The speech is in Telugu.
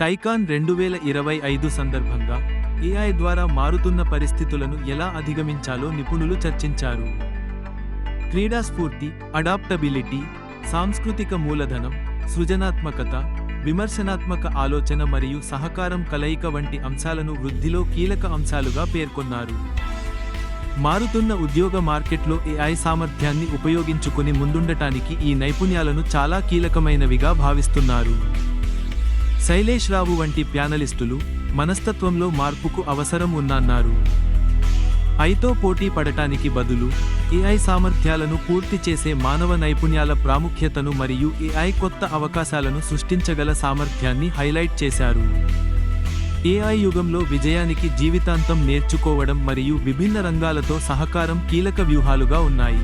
టైకాన్ రెండు వేల ఇరవై ఐదు సందర్భంగా ఏఐ ద్వారా మారుతున్న పరిస్థితులను ఎలా అధిగమించాలో నిపుణులు చర్చించారు. క్రీడా స్ఫూర్తి అడాప్టబిలిటీ సాంస్కృతిక మూలధనం సృజనాత్మకత విమర్శనాత్మక ఆలోచన మరియు సహకారం కలయిక వంటి అంశాలను వృద్ధిలో కీలక అంశాలుగా పేర్కొన్నారు. మారుతున్న ఉద్యోగ మార్కెట్లో ఏఐ సామర్థ్యాన్ని ఉపయోగించుకుని ముందుండటానికి ఈ నైపుణ్యాలను చాలా కీలకమైనవిగా భావిస్తున్నారు. శైలేష్ రావు వంటి ప్యానలిస్టులు మనస్తత్వంలో మార్పుకు అవసరం ఉన్నన్నారు ఐతో పోటీ పడటానికి బదులు ఏఐ సామర్థ్యాలను పూర్తి చేసే మానవ నైపుణ్యాల ప్రాముఖ్యతను మరియు ఏఐ కొత్త అవకాశాలను సృష్టించగల సామర్థ్యాన్ని హైలైట్ చేశారు. ఏఐ యుగంలో విజయానికి జీవితాంతం నేర్చుకోవడం మరియు విభిన్న రంగాలతో సహకారం కీలక వ్యూహాలుగా ఉన్నాయి.